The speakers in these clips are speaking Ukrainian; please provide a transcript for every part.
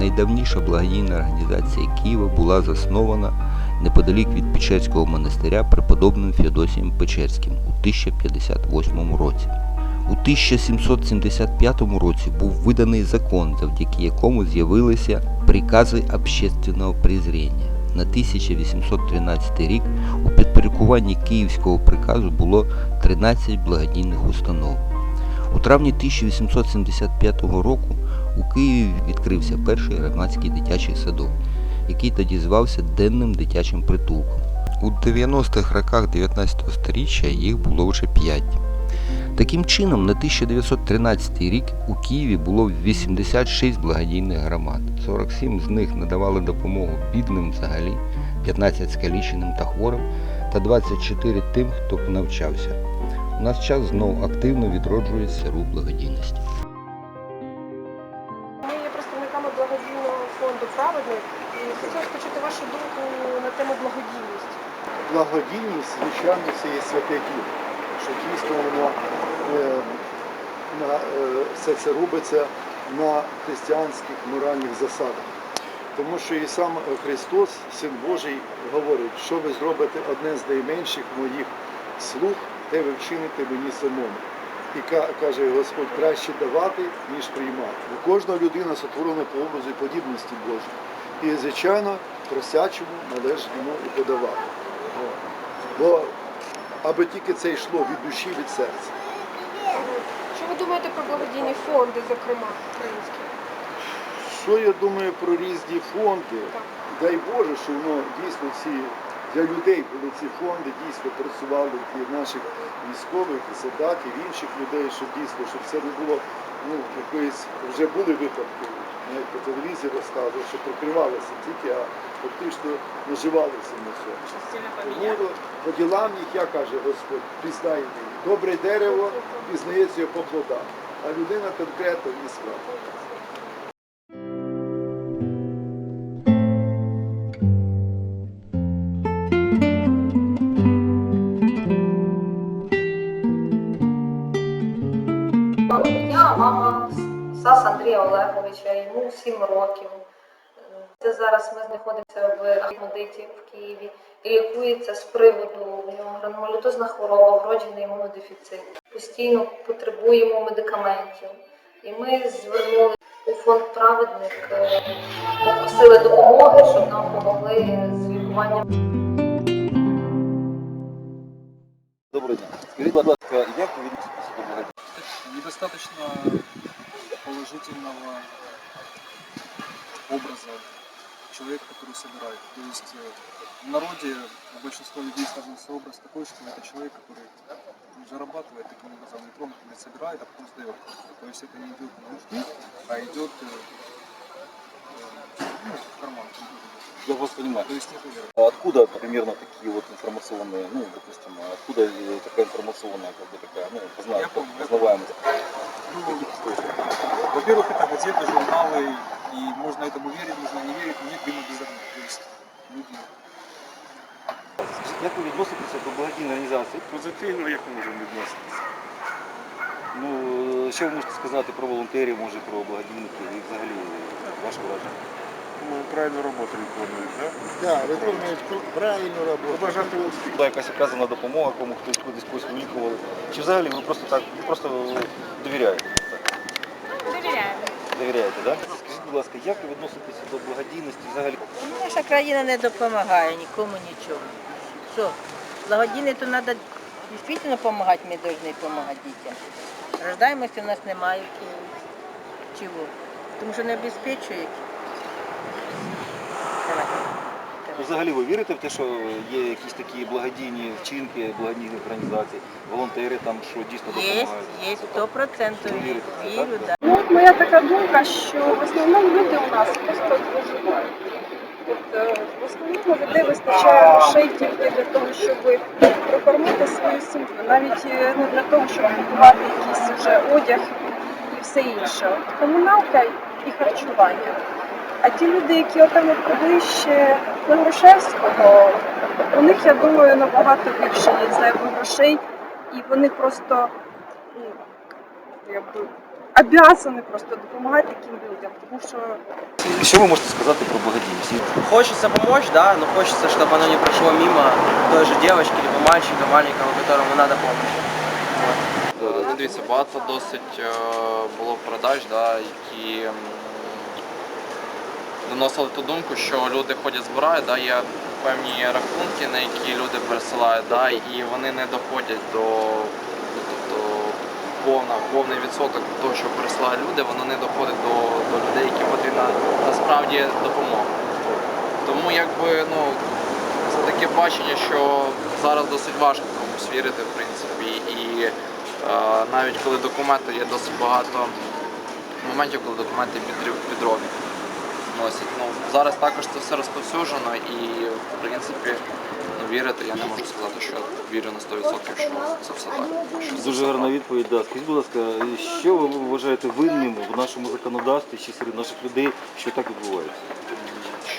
найдавніша благодійна організація Києва була заснована неподалік від Печерського монастиря преподобним Феодосієм Печерським у 1058 році. У 1775 році був виданий закон, завдяки якому з'явилися прикази общественного презрення. На 1813 рік у підпорядкуванні Київського приказу було 13 благодійних установ. У травні 1875 року у Києві відкрився перший громадський дитячий садок, який тоді звався Денним дитячим притулком. У 90-х роках 19 століття їх було вже 5. Таким чином, на 1913 рік у Києві було 86 благодійних громад. 47 з них надавали допомогу бідним взагалі, 15 скаліченим та хворим та 24 тим, хто навчався. У нас час знову активно відроджується рух благодійності. Благодійність, звичайно, це є святе діло, що дійсно воно е, е, все це робиться на християнських моральних засадах. Тому що і сам Христос, Син Божий, говорить, що ви зробите одне з найменших моїх слуг, те ви вчините мені самому. І каже Господь, краще давати, ніж приймати. Бо кожна людина сотворена по образу і подібності Божої. І, звичайно, просячому належить йому і подавати. Бо аби тільки це йшло від душі, від серця. Що ви думаєте про благодійні фонди, зокрема українські? Що я думаю про різні фонди? Так. Дай Боже, що воно дійсно ці для людей були ці фонди, дійсно працювали для наших військових і солдатів, інших людей, щоб дійсно, щоб це не було ну, якоїсь, вже були випадки, навіть по телевізії розказували, що прикривалися тільки, а фактично наживалися на цьому. Тому по ділам їх, я каже Господь, пізнає їх. Добре дерево пізнається його по плодам, а людина конкретно не справа. Андрія йому 7 років. Це зараз ми знаходимося в Ахмедиті в Києві і лікується з приводу нього гранулітозна хвороба, вроджений імунодефіцит. Постійно потребуємо медикаментів. І ми звернули у фонд праведник, е, попросили допомоги, щоб нам допомогли з лікуванням. Доброго дня. Скажіть, будь ласка, як ви відноситеся до недостаточно положительного образа человека, который собирает. То есть э, в народе у большинства людей сложился образ такой, что это человек, который зарабатывает таким образом электронно, собирает, а потом сдает. То есть это не идет на нужду, а идет э, э, в карман. Я вас понимаю. То есть. А откуда примерно такие вот информационные, ну, допустим, откуда такая информационная, как бы такая, ну, позна- Я помню, я познаваемость? Ну, во-первых, это газеты, журналы, и можно этому верить, можно не верить, но нет дыма без огня. То есть люди Як ви відноситеся до благодійної організації? Позитивно як ми можемо відноситися? Ну, е, що ви можете сказати про волонтерів, може, про благодійників і взагалі ваше враження? Правильну роботу виконують, так? Так, виконують правильну роботу. Побажати успіху. Була якась оказана допомога, кому хтось кудись когось вилікували. Чи взагалі ви просто так, просто довіряєте? Довіряємо. Довіряєте, так? Скажіть, будь ласка, як ви відноситеся до благодійності взагалі? Наша країна не допомагає нікому нічого. Що, благодійне, то треба дійсно допомагати, ми повинні допомагати дітям. Рождаємося, у нас немає в Чого? Тому що не обезпечують. Давай. Ну, Взагалі ви вірите в те, що є якісь такі благодійні вчинки благодійних організацій, волонтери там, що дійсно Є, допомагають? є, сто процентів. Ви вірите в це, Вірю, так? так. Ну, от моя така думка, що в основному люди у нас просто виживають. Тобто, в основному людей вистачає грошей тільки для того, щоб прокормити свою сім'ю, навіть е, не для того, щоб купувати якийсь вже одяг і все інше. От комуналка і харчування. А ті люди, які отам от поближче до Грушевського, у них, я думаю, набагато більше є зайвих грошей, і вони просто ну, якби обязаны просто допомагати таким людям, тому що Що ви можете сказати про благодійність? Хочется помочь, да, но хочется, чтобы оно не прошло мимо той же девочки, либо мальчика маленького, которому надо помощь. Е, Ну, дивіться, багато досить е, було продаж, да, які м, доносили ту думку, що люди ходять збирають, да, є певні рахунки, на які люди пересилають, да, і вони не доходять до тобто, повна, повний відсоток того, що пересилають люди, воно не доходить до, до людей, яким потрібна насправді допомога. Тому якби ну це таке бачення, що зараз досить важко комусь вірити, в принципі, і е, навіть коли документи є досить багато моментів, коли документи підроблені носять. Ну зараз також це все розповсюджено і в принципі ну, вірити я не можу сказати, що вірю на 100%, що це все так. Дуже гарна відповідь. Да. Скажіть, будь ласка, що ви вважаєте винним в нашому законодавстві чи серед наших людей, що так відбувається?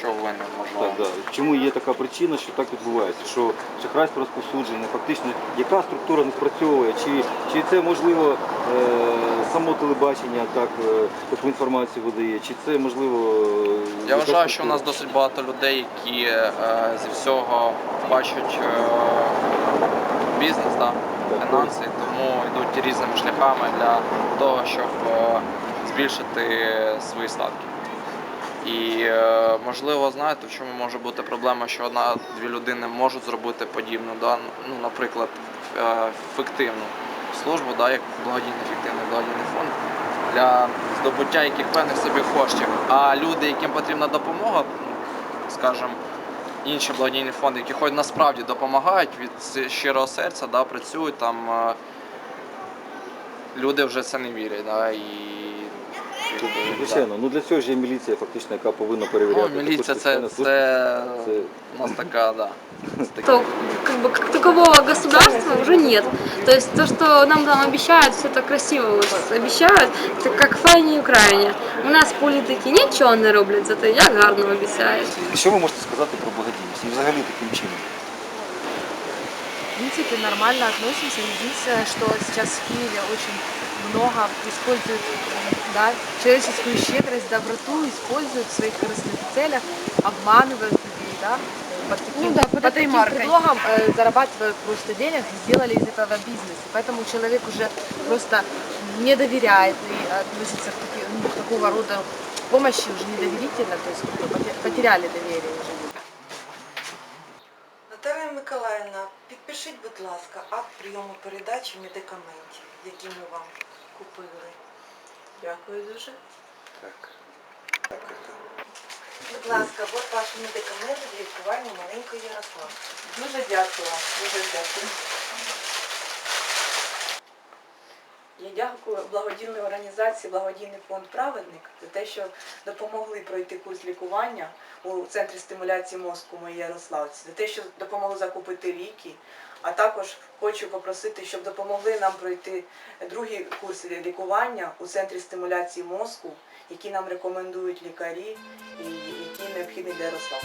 Що ви не Так, можливо. да. Чому є така причина, що так відбувається? Що шахрайство розповсюджене, фактично, яка структура не спрацьовує? Чи, чи це можливо е, само телебачення так е, таку інформацію видає? Чи це можливо? е, Я вважаю, що у нас досить багато людей, які е, зі всього бачать е, бізнес, да, фінанси, тому йдуть різними шляхами для того, щоб е, збільшити свої статки. І е, можливо, знаєте, в чому може бути проблема, що одна-дві людини можуть зробити подібну, да, ну, наприклад, е, фіктивну службу, да, як благодійний фіктивний благодійний фонд для здобуття яких певних собі коштів. А люди, яким потрібна допомога, скажімо, інші благодійні фонди, які хоч насправді допомагають від щирого серця, да, працюють там. е, Люди вже це не вірять, да, і. Звичайно, ну для цього ж є міліція, фактично, яка повинна перевіряти. Ну, міліція Також це, спеціальна служба. це Це у нас така, да. це таке. то как бы как такового государства уже нет. То есть то, что нам там обещают, все это красиво вот обещают, это как в файній Україні. У нас політики нічого не роблять, зато як гарно обіцяють. Що ви можете сказати про благодійність і взагалі таким чином? В принципе, нормально относимся. Единственное, что сейчас в Киеве очень много используют да, человеческую щедрость, доброту, используют в своих корыстных целях, обманывают людей, да, под таким, Ну да, под этой таким маркой. предлогом э, зарабатывают просто денег, сделали из этого бизнес. И поэтому человек уже просто не доверяет и относится к, таки- ну, к такого рода помощи уже недоверительно, то есть как бы поте- потеряли доверие уже. Наталія Миколаївна, підпишіть, будь ласка, акт прийому передачі медикаментів, які ми вам купили. Дякую дуже. Так. Будь ласка, от ваші медикаменти для лікування маленької Ярославки. дуже дякую дуже дякую. Я дякую благодійній організації Благодійний фонд Праведник за те, що допомогли пройти курс лікування у центрі стимуляції мозку моїй Ярославці, за те, що допомогли закупити ліки. А також хочу попросити, щоб допомогли нам пройти другий курс лікування у центрі стимуляції мозку, які нам рекомендують лікарі і які необхідні для Ярослава.